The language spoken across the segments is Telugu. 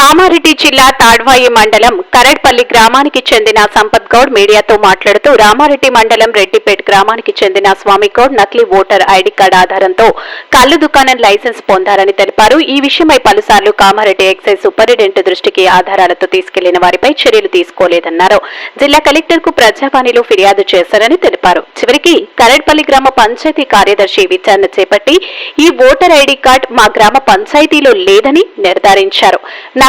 కామారెడ్డి జిల్లా తాడ్వాయి మండలం కరడ్పల్లి గ్రామానికి చెందిన సంపత్ గౌడ్ మీడియాతో మాట్లాడుతూ రామారెడ్డి మండలం రెడ్డిపేట్ గ్రామానికి చెందిన స్వామి గౌడ్ నకిలీ ఓటర్ ఐడి కార్డు ఆధారంతో కళ్ళు దుకాణం లైసెన్స్ పొందారని తెలిపారు. ఈ విషయమై పలుసార్లు కామారెడ్డి ఎక్సైజ్ సూపరింటెండెంట్ దృష్టికి ఆధారాలతో తీసుకెళ్ళిన వారిపై చర్యలు తీసుకోలేదన్నారు. జిల్లా కలెక్టర్కు ప్రజావాణిలో ఫిర్యాదు చేశారని తెలిపారు. చివరికి కరడ్పల్లి గ్రామ పంచాయతీ కార్యదర్శి విచారణ చేపట్టి ఈ ఓటర్ ఐడి కార్డ్ మా గ్రామ పంచాయతీలో లేదని నిర్ధారించారు.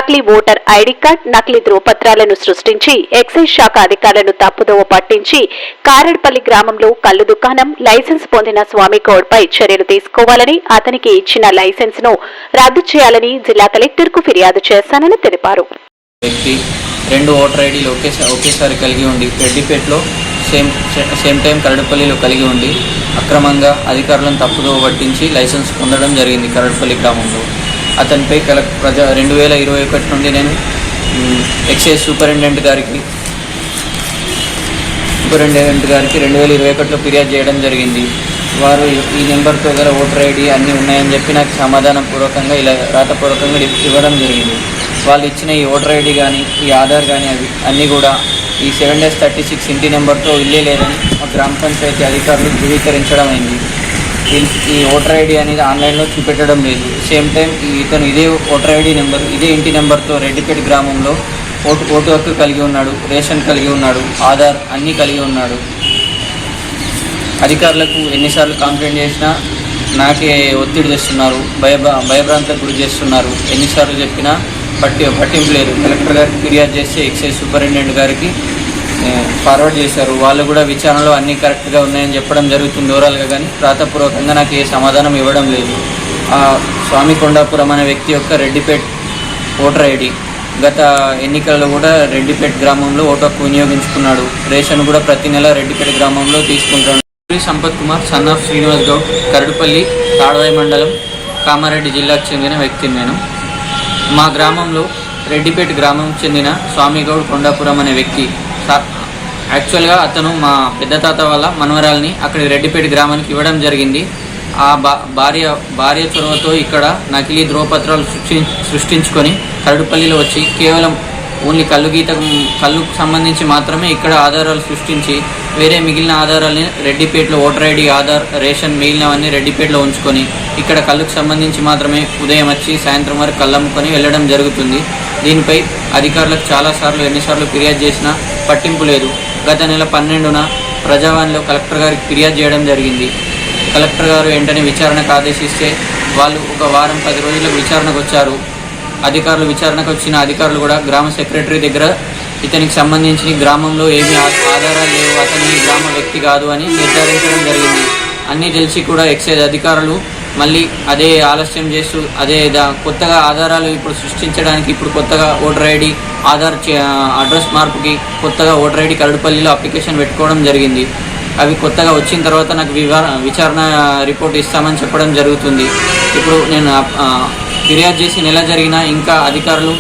నకిలీ ఓటర్ ఐడి కార్డ్ నకిలీ ధ్రువపత్రాలను సృష్టించి ఎక్సైజ్ శాఖ అధికారులను తప్పుదోవ పట్టించి కారడ్పల్లి గ్రామంలో కళ్ళు దుకాణం లైసెన్స్ పొందిన స్వామి కోడ్పై చర్యలు తీసుకోవాలని అతనికి ఇచ్చిన లైసెన్స్ను రద్దు చేయాలని జిల్లా కలెక్టర్కు ఫిర్యాదు చేశానని తెలిపారు. రెండు ఓటర్ ఐడీలు ఒకేసారి ఒకేసారి కలిగి ఉండి రెడ్డిపేటలో సేమ్ సేమ్ టైం కరడపల్లిలో కలిగి ఉండి అక్రమంగా అధికారులను తప్పుదో పట్టించి లైసెన్స్ పొందడం జరిగింది కరడపల్లి గ్రామంలో. అతనిపై కల ప్రజా రెండు వేల ఇరవై ఒకటి నుండి నేను ఎక్సైజ్ సూపరింటెండెంట్ గారికి సూపరింటెండెంట్ గారికి రెండు వేల ఇరవై ఒకటిలో ఫిర్యాదు చేయడం జరిగింది. వారు ఈ నెంబర్తో గల ఓటర్ ఐడి అన్నీ ఉన్నాయని చెప్పి నాకు సమాధాన పూర్వకంగా ఇలా రాతపూర్వకంగా ఇవ్వడం జరిగింది. వాళ్ళు ఇచ్చిన ఈ ఓటర్ ఐడి కానీ ఈ ఆధార్ కానీ అవి అన్నీ కూడా ఈ సెవెన్ డేస్ థర్టీ సిక్స్ ఇంటి నెంబర్తో ఇల్లే లేదని మా గ్రామ పంచాయతీ అధికారులు ధృవీకరించడం అయింది. ఈ- ఓటర్ ఐడి అనేది ఆన్లైన్లో చూపెట్టడం లేదు. సేమ్ టైం ఇతను ఇదే ఓటర్ ఐడి నెంబర్ ఇదే ఇంటి నెంబర్తో రెడ్డిపేట గ్రామంలో ఓటు ఓటు హక్కు కలిగి ఉన్నాడు రేషన్ కలిగి ఉన్నాడు ఆధార్ అన్నీ కలిగి ఉన్నాడు. అధికారులకు ఎన్నిసార్లు కంప్లైంట్ చేసినా నాకే ఒత్తిడి చేస్తున్నారు భయ భయభ్రాంతకు గురి చేస్తున్నారు. ఎన్నిసార్లు చెప్పినా పట్టి పట్టింపు లేదు. కలెక్టర్ గారికి ఫిర్యాదు చేస్తే ఎక్సైజ్ సూపరింటెండెంట్ గారికి ఫార్వర్డ్ చేశారు. వాళ్ళు కూడా విచారణలో అన్నీ కరెక్ట్గా ఉన్నాయని చెప్పడం జరుగుతుంది ఓవరాల్గా కానీ. రాతపూర్వకంగా నాకు ఏ సమాధానం ఇవ్వడం లేదు. స్వామి కొండాపురం అనే వ్యక్తి యొక్క రెడ్డిపేట్ ఓటర్ ఐడి. గత ఎన్నికల్లో కూడా రెడ్డిపేట్ గ్రామంలో ఓటు హక్కు వినియోగించుకున్నాడు. రేషన్ కూడా ప్రతి నెల రెడ్డిపేట గ్రామంలో తీసుకుంటాడు. సంపత్ కుమార్ సన్ ఆఫ్ శ్రీనివాస్ గౌడ్ కరడుపల్లి తాడవాయి మండలం కామారెడ్డి జిల్లాకు చెందిన వ్యక్తిని నేను. మా గ్రామంలో రెడ్డిపేట గ్రామం చెందిన స్వామిగౌడ్ కొండాపురం అనే వ్యక్తి యాక్చువల్గా అతను మా పెద్ద తాత వాళ్ళ మనవరాల్ని అక్కడి రెడ్డిపేట గ్రామానికి ఇవ్వడం జరిగింది. ఆ బా భార్య భార్య చొరవతో ఇక్కడ నకిలీ ధ్రువపత్రాలు సృష్టి సృష్టించుకొని కరడుపల్లిలో వచ్చి కేవలం ఓన్లీ కళ్ళు గీత కళ్ళుకు సంబంధించి మాత్రమే ఇక్కడ ఆధారాలు సృష్టించి వేరే మిగిలిన ఆధారాలని రెడ్డిపేటలో ఓటర్ ఐడి ఆధార్ రేషన్ మిగిలినవన్నీ రెడ్డిపేటలో ఉంచుకొని ఇక్కడ కళ్ళుకు సంబంధించి మాత్రమే ఉదయం వచ్చి సాయంత్రం వరకు కళ్ళమ్ముకొని వెళ్ళడం జరుగుతుంది. దీనిపై అధికారులకు చాలాసార్లు ఎన్నిసార్లు ఫిర్యాదు చేసినా పట్టింపు లేదు. గత నెల పన్నెండున ప్రజావాణిలో కలెక్టర్ గారికి ఫిర్యాదు చేయడం జరిగింది. కలెక్టర్ గారు వెంటనే విచారణకు ఆదేశిస్తే వాళ్ళు ఒక వారం పది రోజులకు విచారణకు వచ్చారు. అధికారులు విచారణకు వచ్చిన అధికారులు కూడా గ్రామ సెక్రటరీ దగ్గర ఇతనికి సంబంధించి గ్రామంలో ఏమీ ఆధారాలు లేవు అతని గ్రామ వ్యక్తి కాదు అని నిర్ధారించడం జరిగింది. అన్నీ తెలిసి కూడా ఎక్సైజ్ అధికారులు మళ్ళీ అదే ఆలస్యం చేస్తూ అదే దా- కొత్తగా ఆధారాలు ఇప్పుడు సృష్టించడానికి ఇప్పుడు కొత్తగా ఓటర్ ఐడి ఆధార్ చే- అడ్రస్ మార్పుకి కొత్తగా ఓటర్ ఐడి కరడుపల్లిలో అప్లికేషన్ పెట్టుకోవడం జరిగింది. అవి కొత్తగా వచ్చిన తర్వాత నాకు వివా విచారణ రిపోర్ట్ ఇస్తామని చెప్పడం జరుగుతుంది. ఇప్పుడు నేను ఫిర్యాదు చేసి నెల జరిగినా ఇంకా అధికారులు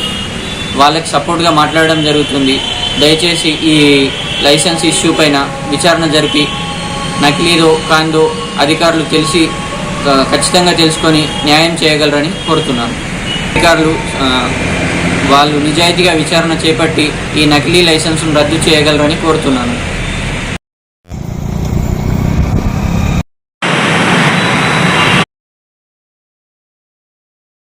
వాళ్ళకి సపోర్ట్గా మాట్లాడడం జరుగుతుంది. దయచేసి ఈ లైసెన్స్ ఇష్యూ పైన విచారణ జరిపి నకిలీదో కాందో అధికారులు తెలిసి ఖచ్చితంగా తెలుసుకొని న్యాయం చేయగలరని కోరుతున్నాను. అధికారులు వాళ్ళు నిజాయితీగా విచారణ చేపట్టి ఈ నకిలీ లైసెన్స్ను రద్దు చేయగలరని కోరుతున్నాను.